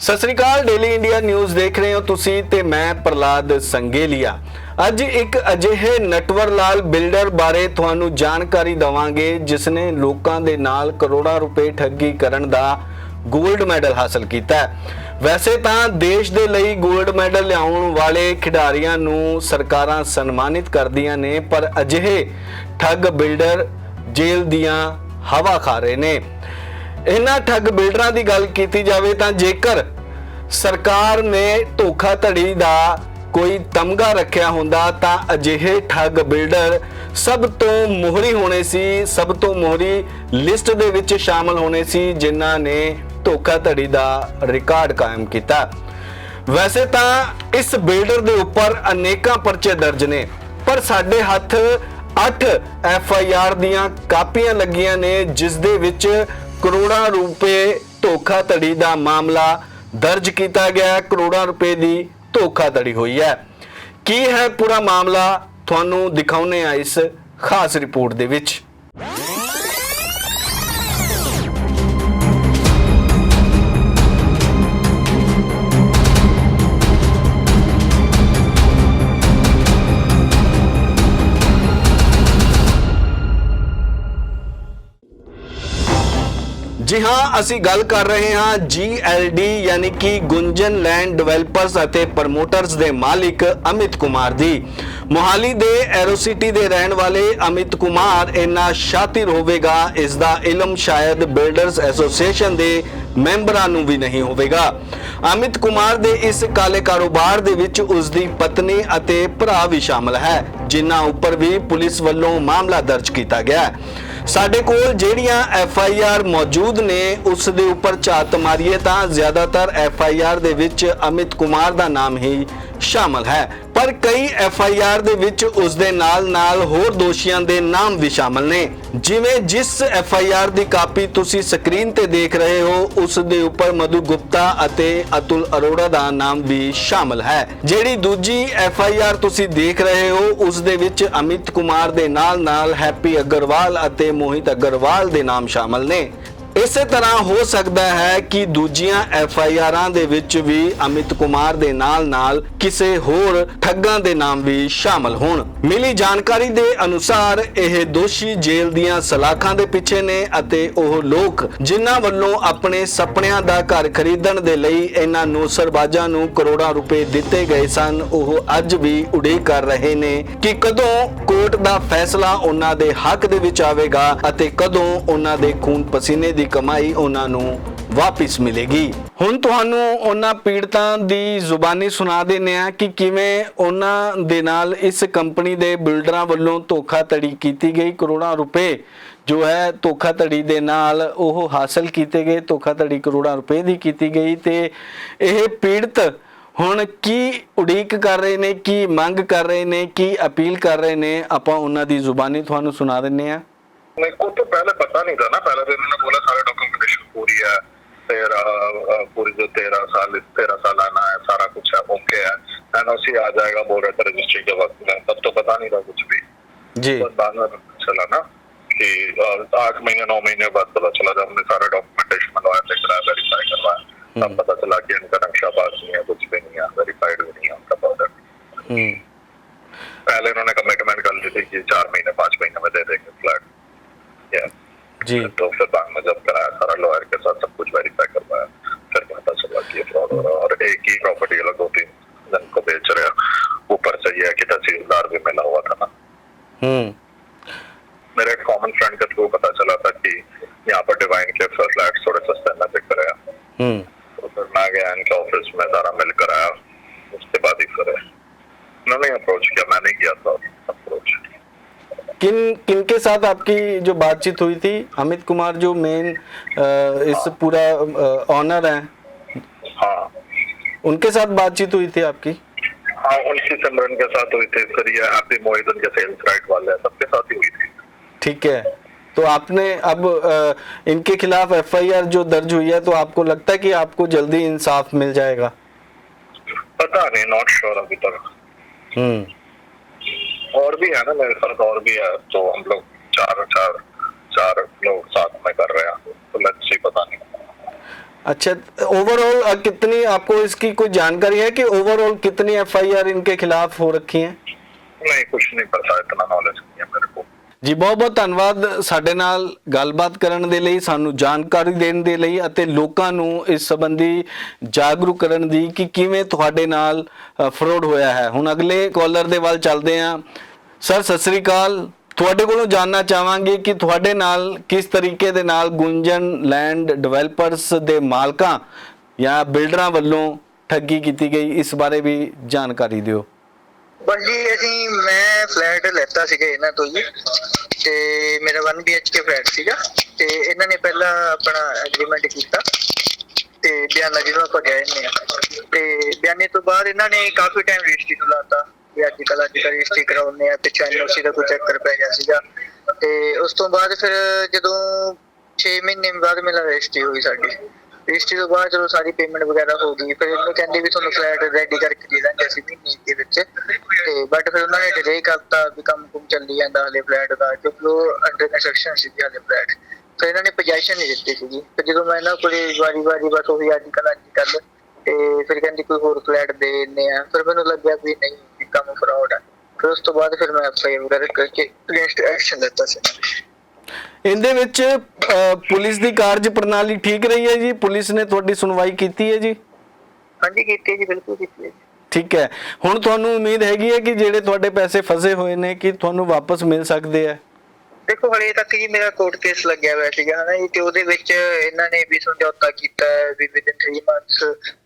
Sat Sri Akal daily India news ਦੇਖ ਰਹੇ ਹੋ ਤੁਸੀਂ ਤੇ ਮੈਂ ਪ੍ਰਲਾਦ ਸੰਗੇਲੀਆ। ਅੱਜ ਇੱਕ ਅਜਿਹੇ ਨਟਵਰ ਲਾਲ ਬਿਲਡਰ ਬਾਰੇ ਤੁਹਾਨੂੰ ਜਾਣਕਾਰੀ ਦਵਾਂਗੇ ਜਿਸ ਨੇ ਲੋਕਾਂ ਦੇ ਨਾਲ ਕਰੋੜਾਂ ਰੁਪਏ ਠੱਗੀ ਕਰਨ ਦਾ 골ਡ ਮੈਡਲ ਹਾਸਲ ਕੀਤਾ ਹੈ। ਵੈਸੇ ਤਾਂ ਦੇਸ਼ ਦੇ ਲਈ 골ਡ ਮੈਡਲ ਲਿਆਉਣ ਵਾਲੇ ਖਿਡਾਰੀਆਂ ਨੂੰ ਸਰਕਾਰਾਂ ਸਨਮਾਨਿਤ ਕਰਦੀਆਂ ਨੇ, ਪਰ ਅਜਿਹੇ ਠੱਗ ਬਿਲਡਰ ਜੇਲ੍ਹ ਦੀਆਂ ਹਵਾ ਖਾ ਰਹੇ ਨੇ। ਇਹਨਾਂ ਠੱਗ ਬਿਲਡਰਾਂ ਦੀ ਗੱਲ ਕੀਤੀ ਜਾਵੇ ਤਾਂ ਜੇਕਰ ਸਰਕਾਰ ਨੇ ਧੋਖਾਧੜੀ ਦਾ ਕੋਈ ਤਮਗਾ ਰੱਖਿਆ ਹੁੰਦਾ ਤਾਂ ਅਜਿਹੇ ਠੱਗ ਬਿਲਡਰ ਸਭ ਤੋਂ ਮੋਹਰੀ ਹੋਣੇ ਸੀ, ਸਭ ਤੋਂ ਮੋਹਰੀ ਲਿਸਟ ਦੇ ਵਿੱਚ ਸ਼ਾਮਲ ਹੋਣੇ ਸੀ, ਜਿਨ੍ਹਾਂ ਨੇ ਧੋਖਾਧੜੀ ਦਾ ਰਿਕਾਰਡ ਕਾਇਮ ਕੀਤਾ। ਵੈਸੇ ਤਾਂ ਇਸ ਬਿਲਡਰ ਦੇ ਉੱਪਰ ਅਨੇਕਾਂ ਪਰਚੇ ਦਰਜ ਨੇ, ਪਰ ਸਾਡੇ ਹੱਥ 8 ਐਫ ਆਈ ਆਰ ਦੀਆਂ ਕਾਪੀਆਂ ਲੱਗੀਆਂ ਨੇ, ਜਿਸ ਦੇ ਵਿੱਚ ਕਰੋੜਾਂ ਰੁਪਏ ਧੋਖਾਧੜੀ ਦਾ ਮਾਮਲਾ ਦਰਜ ਕੀਤਾ ਗਿਆ ਕਰੋੜਾਂ ਰੁਪਏ ਦੀ ਧੋਖਾਧੜੀ ਹੋਈ ਹੈ। ਕੀ ਹੈ ਪੂਰਾ ਮਾਮਲਾ? ਤੁਹਾਨੂੰ ਦਿਖਾਉਨੇ ਆ ਇਸ ਖਾਸ ਰਿਪੋਰਟ ਦੇ ਵਿੱਚ। ਜੀ ਹਾਂ, ਅਸੀਂ ਗੱਲ ਕਰ ਰਹੇ ਹਾਂ GLD ਯਾਨੀ ਕਿ ਗੁੰਜਨ ਲੈਂਡ ਡਿਵੈਲਪਰਸ ਅਤੇ ਪ੍ਰਮੋਟਰਸ ਦੇ ਮਾਲਿਕ ਅਮਿਤ ਕੁਮਾਰ ਦੀ। ਮੋਹਾਲੀ ਦੇ ਐਰੋਸਿਟੀ ਦੇ ਰਹਿਣ ਵਾਲੇ ਅਮਿਤ ਕੁਮਾਰ ਇੰਨਾ ਸ਼ਾਤਿਰ ਹੋਵੇਗਾ ਇਸ ਦਾ ਇਲਮ ਸ਼ਾਇਦ ਬਿਲਡਰਸ ਐਸੋਸੀਏਸ਼ਨ ਦੇ ਮੈਂਬਰਾਂ ਨੂੰ ਵੀ ਨਹੀਂ ਹੋਵੇਗਾ। ਅਮਿਤ ਕੁਮਾਰ ਦੇ ਇਸ ਕਾਲੇ ਕਾਰੋਬਾਰ ਦੇ ਵਿੱਚ ਉਸ ਦੀ ਪਤਨੀ ਅਤੇ ਭਰਾ ਵੀ ਸ਼ਾਮਲ ਹੈ, ਜਿਨ੍ਹਾਂ ਉੱਪਰ ਵੀ ਪੁਲਿਸ ਵੱਲੋਂ ਮਾਮਲਾ ਦਰਜ ਕੀਤਾ ਗਿਆ। ਹੈ ਸਾਡੇ ਕੋਲ ਜਿਹੜੀਆਂ ਐਫ ਆਈ ਆਰ ਮੌਜੂਦ ਨੇ, ਉਸ ਦੇ ਉੱਪਰ ਝਾਤ ਮਾਰੀਏ ਤਾਂ ਜ਼ਿਆਦਾਤਰ ਐਫ ਆਈ ਆਰ ਦੇ ਵਿੱਚ ਅਮਿਤ ਕੁਮਾਰ ਦਾ ਨਾਮ ਹੀ ਸ਼ਾਮਲ ਹੈ। ਪਰ ਕਈ ਐਫ ਆਈ ਆਰ ਦੇ ਵਿੱਚ ਉਸ ਦੇ ਨਾਲ-ਨਾਲ ਹੋਰ ਦੋਸ਼ੀਆਂ ਦੇ ਨਾਮ ਵੀ ਸ਼ਾਮਲ ਨੇ। ਜਿਵੇਂ ਜਿਸ ਐਫ ਆਈ ਆਰ ਦੀ ਕਾਪੀ ਤੁਸੀਂ ਸਕਰੀਨ ਤੇ ਦੇਖ ਰਹੇ ਹੋ, ਉਸ ਦੇ ਉੱਪਰ ਮਧੂ ਗੁਪਤਾ ਅਤੇ ਅਤੁਲ ਅਰੋੜਾ ਦਾ ਨਾਮ ਵੀ ਸ਼ਾਮਲ ਹੈ। ਜਿਹੜੀ ਦੂਜੀ ਐਫ ਆਈ ਆਰ ਤੁਸੀਂ ਦੇਖ ਰਹੇ ਹੋ, ਉਸ ਦੇ ਵਿੱਚ ਅਮਿਤ ਕੁਮਾਰ ਦੇ ਨਾਲ-ਨਾਲ ਹੈਪੀ ਅਗਰਵਾਲ ਅਤੇ ਮੋਹਿਤ ਅਗਰਵਾਲ ਦੇ ਨਾਮ ਸ਼ਾਮਲ ਨੇ। ਇਸੇ ਤਰ੍ਹਾਂ ਹੋ ਸਕਦਾ ਹੈ ਕਿ ਦੂਜੀਆਂ ਐਫ ਆਈ ਆਰਾਂ ਦੇ ਵਿੱਚ ਵੀ ਅਮਿਤ ਕੁਮਾਰ ਦੇ ਨਾਲ-ਨਾਲ ਕਿਸੇ ਹੋਰ ਠੱਗਾਂ ਦੇ ਨਾਮ ਵੀ ਸ਼ਾਮਲ ਹੋਣ। ਮਿਲੀ ਜਾਣਕਾਰੀ ਦੇ ਅਨੁਸਾਰ ਇਹ ਦੋਸ਼ੀ ਜੇਲ੍ਹ ਦੀਆਂ ਸਲਾਖਾਂ ਦੇ ਪਿੱਛੇ ਨੇ ਅਤੇ ਉਹ ਲੋਕ ਜਿਨ੍ਹਾਂ ਵੱਲੋਂ ਆਪਣੇ ਸੁਪਨਿਆਂ ਦਾ ਘਰ ਖਰੀਦਣ ਦੇ ਲਈ ਇਹਨਾਂ ਨੌਸਰਬਾਜ਼ਾਂ ਨੂੰ ਕਰੋੜਾਂ ਰੁਪਏ ਦਿੱਤੇ ਗਏ ਸਨ, ਉਹ ਅੱਜ ਵੀ ਉਡੀਕ ਕਰ ਰਹੇ ਨੇ ਕਿ ਕਦੋਂ ਕੋਰਟ ਦਾ ਫੈਸਲਾ ਉਹਨਾਂ ਦੇ ਹੱਕ ਦੇ ਵਿੱਚ ਆਵੇਗਾ ਅਤੇ ਕਦੋਂ ਉਹਨਾਂ ਦੇ ਖੂਨ ਪਸੀਨੇ ਦੀ ਕਮਾਈ ਉਹਨਾਂ ਨੂੰ ਵਾਪਿਸ ਮਿਲੇਗੀ। ਹੁਣ ਤੁਹਾਨੂੰ ਉਹਨਾਂ ਪੀੜਤਾਂ ਦੀ ਜ਼ੁਬਾਨੀ ਸੁਣਾ ਦਿੰਨੇ ਆ ਕਿ ਕਿਵੇਂ ਉਹਨਾਂ ਦੇ ਨਾਲ ਇਸ ਕੰਪਨੀ ਦੇ ਬਿਲਡਰਾਂ ਵੱਲੋਂ ਧੋਖਾਧੜੀ ਕੀਤੀ ਗਈ। ਕਰੋੜਾਂ ਰੁਪਏ ਜੋ ਹੈ ਧੋਖਾਧੜੀ ਦੇ ਨਾਲ ਉਹ ਹਾਸਲ ਕੀਤੇ ਗਏ। ਧੋਖਾਧੜੀ ਕਰੋੜਾਂ ਰੁਪਏ ਦੀ ਕੀਤੀ ਗਈ ਤੇ ਇਹ ਪੀੜਤ ਹੁਣ ਕੀ ਉਡੀਕ ਕਰ ਰਹੇ ਨੇ, ਕੀ ਮੰਗ ਕਰ ਰਹੇ ਨੇ, ਕੀ ਅਪੀਲ ਕਰ ਰਹੇ ਨੇ, ਆਪਾਂ ਉਹਨਾਂ ਦੀ ਜ਼ੁਬਾਨੀ ਤੁਹਾਨੂੰ ਸੁਣਾ ਦਿੰਨੇ ਆ मेरे को तो पहले पता नहीं था ना। पहले तो इन्होंने बोला सारा डॉक्यूमेंटेशन पूरी है। तेरा पूरी जो तेरह साल तेरह साल आना है सारा कुछ है ओके है। एनओसी आ जाएगा बोल रहे थे रजिस्ट्री के वक्त में। तब तो पता नहीं था कुछ भी। ਜੀ बस बाद में पता चला ना कि आठ महीने नौ महीने बाद पता चला। जब हमने सारा डॉक्यूमेंटेशन बनवाया चेक कराया वेरीफाई करवाया तब पता चला कि इनका नक्शा पास नहीं है कुछ भी नहीं है वेरीफाइड भी नहीं है उनका प्रोडक्ट ਹੂੰ पहले इन्होंने कमिटमेंट कर ली थी कि चार महीने पाँच महीने में दे देंगे फ्लैट Yeah. ਜੀ तो फिर बैंक में जब कराया सारा लॉयर के साथ सब कुछ वेरीफाई करवाया फिर पता चला कि फ्रॉड हो रहा और एक ही प्रॉपर्टी अलग दो तीन जन को बेच रहे ऊपर से यह है कि तहसीलदार भी मिला हुआ था ना। ਹੂੰ मेरे कॉमन फ्रेंड के थ्रू किन किन के साथ आपकी जो बातचीत हुई थी? अमित कुमार जो मेन इस पूरा ऑनर हैं। हाँ। उनके साथ बातचीत हुई थी आपकी? हाँ उनकी सिमरन के साथ हुई थी। फिर ये हैप्पी मोहित उनके सेल्स राइट वाले हैं सबके साथ ही हुई थी। ठीक है। तो आपने अब इनके खिलाफ एफआईआर जो दर्ज हुई है तो आपको लगता है कि आपको जल्दी इंसाफ मिल जाएगा? पता नहीं नॉट श्योर अभी तक। हम्म। और भी है ना मेरे साथ और भी है तो हम लोग चार चार चार लोग साथ में कर रहे हैं तो लेट्स सी पता नहीं। अच्छा ओवरऑल कितनी आपको इसकी कोई जानकारी है कि ओवरऑल कितनी एफआईआर इनके खिलाफ हो रखी है? नहीं कुछ नहीं पता इतना नॉलेज नहीं है मेरे को। ਜੀ ਬਹੁਤ ਬਹੁਤ ਧੰਨਵਾਦ ਸਾਡੇ ਨਾਲ ਗੱਲਬਾਤ ਕਰਨ ਦੇ ਲਈ, ਸਾਨੂੰ ਜਾਣਕਾਰੀ ਦੇਣ ਦੇ ਲਈ ਅਤੇ ਲੋਕਾਂ ਨੂੰ ਇਸ ਸੰਬੰਧੀ ਜਾਗਰੂਕ ਕਰਨ ਦੀ ਕਿ ਕਿਵੇਂ ਤੁਹਾਡੇ ਨਾਲ ਫਰੋਡ ਹੋਇਆ ਹੈ। ਹੁਣ ਅਗਲੇ ਕਾਲਰ ਦੇ ਵੱਲ ਚੱਲਦੇ ਹਾਂ। ਸਰ, ਸਤਿ ਸ੍ਰੀ ਅਕਾਲ। ਤੁਹਾਡੇ ਕੋਲੋਂ ਜਾਨਣਾ ਚਾਹਾਂਗੇ ਕਿ ਤੁਹਾਡੇ ਨਾਲ ਕਿਸ ਤਰੀਕੇ ਦੇ ਨਾਲ ਗੁੰਜਨ ਲੈਂਡ ਡਿਵੈਲਪਰਸ ਦੇ ਮਾਲਕਾਂ ਜਾਂ ਬਿਲਡਰਾਂ ਵੱਲੋਂ ਠੱਗੀ ਕੀਤੀ ਗਈ, ਇਸ ਬਾਰੇ ਵੀ ਜਾਣਕਾਰੀ ਦਿਓ। ਬਸ ਅਸੀਂ, ਮੈਂ ਫਲੈਟ ਲੈਤਾ ਸੀਗਾ ਇਹਨਾਂ ਤੋਂ ਜੀ, ਤੇ ਮੇਰਾ 1 BHK ਫਲੈਟ ਸੀਗਾ, ਤੇ ਇਹਨਾਂ ਨੇ ਪਹਿਲਾਂ ਆਪਣਾ ਐਗਰੀਮੈਂਟ ਕੀਤਾ, ਤੇ ਬਿਆਨਾ ਜਿਹਨੂੰ ਆਪਾਂ ਗਏ ਨੇ ਤੇ ਬਿਆਨੇ ਤੋਂ ਬਾਅਦ ਇਹਨਾਂ ਨੇ ਕਾਫੀ ਟਾਈਮ ਰਜਿਸਟਰੀ ਨੂੰ ਲਾਤਾ ਵੀ ਅੱਜ ਕੱਲ ਅੱਜ ਕੱਲ੍ਹ ਰਜਿਸਟਰੀ ਕਰਾਉਂਦੇ ਆ ਤੇ ਸੀ ਦਾ ਕੋਈ ਚੱਕਰ ਪੈ ਗਿਆ ਸੀਗਾ, ਤੇ ਉਸ ਤੋਂ ਬਾਅਦ ਫਿਰ ਜਦੋਂ 6 ਮਹੀਨੇ ਬਾਅਦ ਮੇਰਾ ਰਜਿਸਟਰੀ ਹੋਈ ਸਾਡੀ ਰਜਿਸਟਰੀ ਤੋਂ ਬਾਅਦ ਜਦੋਂ ਸਾਰੀ ਪੇਮੈਂਟ ਵਗੈਰਾ ਹੋ ਗਈ, ਫਿਰ ਇਹਨੂੰ ਕਹਿੰਦੇ ਵੀ ਤੁਹਾਨੂੰ ਫਲੈਟ ਰੈਡੀ ਕਰਕੇ ਦੇ ਦਾਂਗੇ ਅਸੀਂ ਮਹੀਨੇ ਦੇ ਵਿੱਚ। ਤੇ ਬਟ ਫਿਰ ਉਹਨਾਂ ਨੇ ਡਿਲੇ ਕਰਤਾ ਵੀ ਕੰਮ ਕੁਮ ਚੱਲੀ ਜਾਂਦਾ ਹਲੇ ਫਲੈਟ ਦਾ, ਕਿਉਂਕਿ ਉਹ ਅੰਡਰ ਕੰਸਟਰਕਸ਼ਨ ਸੀ ਹਲੇ ਫਲੈਟ ਫਿਰ ਇਹਨਾਂ ਨੇ ਪੋਜੀਸ਼ਨ ਨਹੀਂ ਦਿੱਤੀ ਸੀਗੀ। ਤੇ ਜਦੋਂ ਮੈਂ ਇਹਨਾਂ ਕੋਲੇ ਵਾਰੀ ਵਾਰੀ ਬਸ ਉਹੀ ਅੱਜ ਕੱਲ੍ਹ, ਅੱਜ ਕੱਲ ਤੇ ਫਿਰ ਕਹਿੰਦੀ ਕੋਈ ਹੋਰ ਫਲੈਟ ਦੇ ਦਿੰਦੇ ਆ। ਫਿਰ ਮੈਨੂੰ ਲੱਗਿਆ ਵੀ ਨਹੀਂ ਕੰਮ ਫਰਾਡ ਆ। ਫਿਰ ਉਸ ਤੋਂ ਬਾਅਦ ਫਿਰ ਮੈਂ ਐਫਆਈਆਰ ਕਰਕੇ ਅਗੇਂਸਟ ਐਕਸ਼ਨ ਲਿੱਤਾ ਸੀ। ਇਹਦੇ ਵਿੱਚ ਪੁਲਿਸ ਦੀ ਕਾਰਜ ਪ੍ਰਣਾਲੀ ਠੀਕ ਰਹੀ ਹੈ ਜੀ? ਪੁਲਿਸ ਨੇ ਤੁਹਾਡੀ ਸੁਣਵਾਈ ਕੀਤੀ ਹੈ ਜੀ? ਹਾਂਜੀ ਕੀਤੀ ਹੈ ਜੀ ਬਿਲਕੁਲ ਕੀਤੀ ਹੈ। ਠੀਕ ਹੈ। ਹੁਣ ਤੁਹਾਨੂੰ ਉਮੀਦ ਹੈਗੀ ਹੈ ਕਿ ਜਿਹੜੇ ਤੁਹਾਡੇ ਪੈਸੇ ਫਸੇ ਹੋਏ ਨੇ ਕਿ ਤੁਹਾਨੂੰ ਵਾਪਸ ਮਿਲ ਸਕਦੇ ਆ ਦੇਖੋ ਹਲੇ ਤੱਕ ਜੀ ਮੇਰਾ ਕੋਰਟ ਕੇਸ ਲੱਗਿਆ ਹੋਇਆ ਸੀਗਾ ਹਨਾ ਜੀ ਤੇ ਉਹਦੇ ਵਿੱਚ ਇਹਨਾਂ ਨੇ ਵੀ ਸਮਝੌਤਾ ਕੀਤਾ ਹੈ ਵੀ ਵਿਦਿਨ 3 ਮੰਥਸ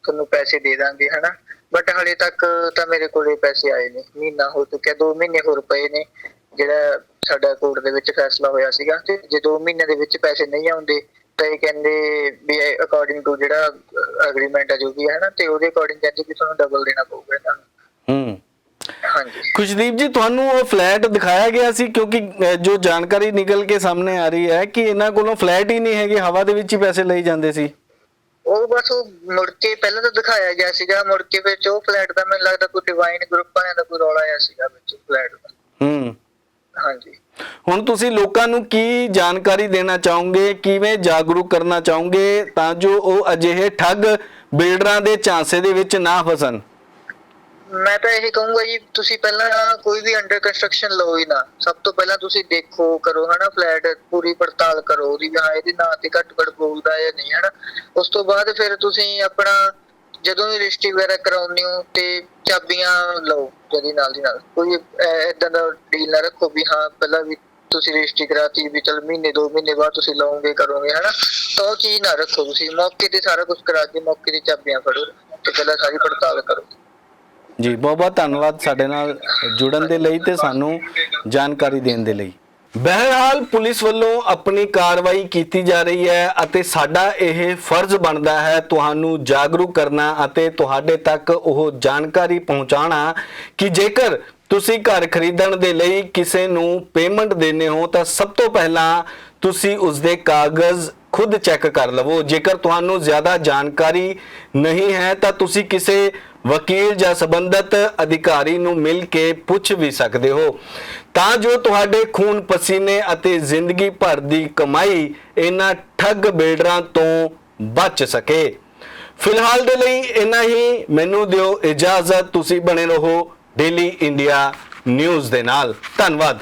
ਤੁਹਾਨੂੰ ਪੈਸੇ ਦੇ ਦਾਂਗੇ ਹਨਾ। ਬਟ ਹਲੇ ਤੱਕ ਤਾਂ ਮੇਰੇ ਕੋਲੇ ਪੈਸੇ ਆਏ ਨਹੀਂ ਮਹੀਨਾ ਹੋ ਚੁੱਕਿਆ 2 ਮਹੀਨੇ ਹੋਰ ਪਏ ਨੇ। ਜਿਹੜਾ ਸਾਡਾ ਕੋਰਟ ਦੇ ਵਿੱਚ ਫੈਸਲਾ ਹੋਇਆ ਸੀਗਾ ਤੇ ਜੇ 2 ਮਹੀਨੇ ਦੇ ਵਿੱਚ ਪੈਸੇ ਨਹੀਂ ਆਉਂਦੇ ਤਾਂ ਇਹ ਕਹਿੰਦੇ ਵੀ ਅਕੋਰਡਿੰਗ ਟੂ ਜਿਹੜਾ ਐਗਰੀਮੈਂਟ ਹੈ ਜੋ ਵੀ ਹੈ ਨਾ ਤੇ ਉਹਦੇ ਅਕੋਰਡਿੰਗ ਕਹਿੰਦੇ ਕਿ ਤੁਹਾਨੂੰ ਡਬਲ ਦੇਣਾ ਪਊਗਾ ਇਹਨਾਂ ਨੂੰ। ਹੂੰ। ਹਾਂਜੀ। ਖੁਸ਼ਦੀਪ ਜੀ ਤੁਹਾਨੂੰ ਉਹ ਫਲੈਟ ਦਿਖਾਇਆ ਗਿਆ ਸੀ ਕਿਉਂਕਿ ਜੋ ਜਾਣਕਾਰੀ ਨਿਕਲ ਕੇ ਸਾਹਮਣੇ ਆ ਰਹੀ ਹੈ ਕਿ ਇਹਨਾਂ ਕੋਲੋਂ ਫਲੈਟ ਹੀ ਨਹੀਂ ਹੈਗੇ ਹਵਾ ਦੇ ਵਿੱਚ ਹੀ ਪੈਸੇ ਲਈ ਜਾਂਦੇ ਸੀ। ਉਹ ਬਸ ਉਹ ਮੁੜ ਕੇ ਪਹਿਲਾਂ ਤਾਂ ਦਿਖਾਇਆ ਗਿਆ ਸੀਗਾ ਮੁੜ ਕੇ ਵਿੱਚ ਉਹ ਫਲੈਟ ਦਾ ਮੈਨੂੰ ਲੱਗਦਾ ਕੋਈ ਡਿਵਾਈਨ ਗਰੁੱਪ ਵਾਲਿਆਂ ਦਾ ਕੋਈ ਰੌਲਾ ਆਇਆ ਸੀਗਾ ਵਿੱਚ ਫਲੈਟ ਦਾ। ਹੂੰ। ਹਾਂਜੀ। ਹੁਣ ਤੁਸੀਂ ਲੋਕਾਂ ਨੂੰ ਕੀ ਜਾਣਕਾਰੀ ਦੇਣਾ ਚਾਹੋਗੇ? ਕਿਵੇਂ ਜਾਗਰੂਕ ਕਰਨਾ ਚਾਹੋਗੇ ਤਾਂ ਜੋ ਉਹ ਅਜਿਹੇ ਠੱਗ ਬਿਲਡਰਾਂ ਦੇ ਝਾਂਸੇ ਦੇ ਵਿੱਚ ਨਾ ਫਸਣ? ਮੈਂ ਤਾਂ ਇਹ ਕਹੂੰਗਾ ਜੀ ਤੁਸੀਂ ਪਹਿਲਾਂ ਕੋਈ ਵੀ ਅੰਡਰ ਕੰਸਟਰਕਸ਼ਨ ਲਓ ਹੀ ਨਾ। ਸਭ ਤੋਂ ਪਹਿਲਾਂ ਤੁਸੀਂ ਦੇਖੋ ਕਰੋ ਹਨਾ ਫਲੈਟ ਪੂਰੀ ਪੜਤਾਲ ਕਰੋ ਉਹਦੀ ਹਾਂ ਇਹਦੇ ਨਾਂ ਤੇ ਘੱਟ ਘੱਟ ਬੋਲਦਾ ਹੈ ਨਹੀਂ ਹਨਾ। ਉਸ ਤੋਂ ਬਾਅਦ ਫਿਰ ਤੁਸੀਂ ਆਪਣਾ ਜਦੋਂ ਵੀ ਰਜਿਸਟਰੀ ਵਗੈਰਾ ਕਰਾਉਂਦੇ ਹੋ ਤੇ ਚਾਬੀਆਂ ਲਓ ਜਦੀ ਨਾਲ ਦੀ ਨਾਲ। ਕੋਈ ਇਦਾਂ ਦਾ ਡੀਲ ਨਾ ਰੱਖੋ ਵੀ ਹਾਂ, ਪਹਿਲਾਂ ਵੀ ਤੁਸੀਂ ਰਜਿਸਟਰੀ ਕਰਾਤੀ ਵੀ ਚਲ ਮਹੀਨੇ, ਦੋ ਮਹੀਨੇ ਬਾਅਦ ਤੁਸੀਂ ਲਓਗੇ, ਕਰੋਗੇ, ਹਨਾ? ਤਾਂ ਉਹ ਚੀਜ਼ ਨਾ ਰੱਖੋ ਤੁਸੀਂ। ਮੌਕੇ ਤੇ ਸਾਰਾ ਕੁਝ ਕਰਾ ਕੇ ਮੌਕੇ ਦੀ ਚਾਬੀਆਂ ਫੜੋ ਤੇ ਪਹਿਲਾਂ ਸਾਰੀ ਪੜਤਾਲ ਕਰੋ। ਜੀ ਬਹੁਤ ਬਹੁਤ ਧੰਨਵਾਦ ਸਾਡੇ ਨਾਲ ਜੁੜਨ ਦੇ ਲਈ ਤੇ ਸਾਨੂੰ ਜਾਣਕਾਰੀ ਦੇਣ ਦੇ ਲਈ। ਬਹਿਰਹਾਲ ਪੁਲਿਸ ਵੱਲੋਂ ਆਪਣੀ ਕਾਰਵਾਈ ਕੀਤੀ ਜਾ ਰਹੀ ਹੈ ਅਤੇ ਸਾਡਾ ਇਹ ਫਰਜ਼ ਬਣਦਾ ਹੈ ਤੁਹਾਨੂੰ ਜਾਗਰੂਕ ਕਰਨਾ ਅਤੇ ਤੁਹਾਡੇ ਤੱਕ ਉਹ ਜਾਣਕਾਰੀ ਪਹੁੰਚਾਉਣਾ ਕਿ ਜੇਕਰ ਤੁਸੀਂ ਘਰ ਖਰੀਦਣ ਦੇ ਲਈ ਕਿਸੇ ਨੂੰ ਪੇਮੈਂਟ ਦੇਣੇ ਹੋ ਤਾਂ ਸਭ ਤੋਂ ਪਹਿਲਾਂ ਤੁਸੀਂ ਉਸ ਦੇ ਕਾਗਜ਼ ਖੁਦ ਚੈੱਕ ਕਰ ਲਵੋ। ਜੇਕਰ ਤੁਹਾਨੂੰ ਜ਼ਿਆਦਾ ਜਾਣਕਾਰੀ ਨਹੀਂ ਹੈ ਤਾਂ ਤੁਸੀਂ ਕਿਸੇ ਵਕੀਲ ਜਾਂ ਸੰਬੰਧਤ ਅਧਿਕਾਰੀ ਨੂੰ ਮਿਲ ਕੇ ਪੁੱਛ ਵੀ ਸਕਦੇ ਹੋ। ਤਾਂ ਜੋ ਤੁਹਾਡੇ ਖੂਨ ਪਸੀਨੇ ਅਤੇ ਜ਼ਿੰਦਗੀ ਭਰ ਦੀ ਕਮਾਈ ਇਹਨਾਂ ਠੱਗ ਬਿਲਡਰਾਂ ਤੋਂ ਬਚ ਸਕੇ। ਫਿਲਹਾਲ ਦੇ ਲਈ ਇੰਨਾ ਹੀ। ਮੈਨੂੰ ਦਿਓ ਇਜਾਜ਼ਤ। ਤੁਸੀਂ ਬਣੇ ਰਹੋ ਡੇਲੀ ਇੰਡੀਆ ਨਿਊਜ਼ ਦੇ ਨਾਲ। ਧੰਨਵਾਦ।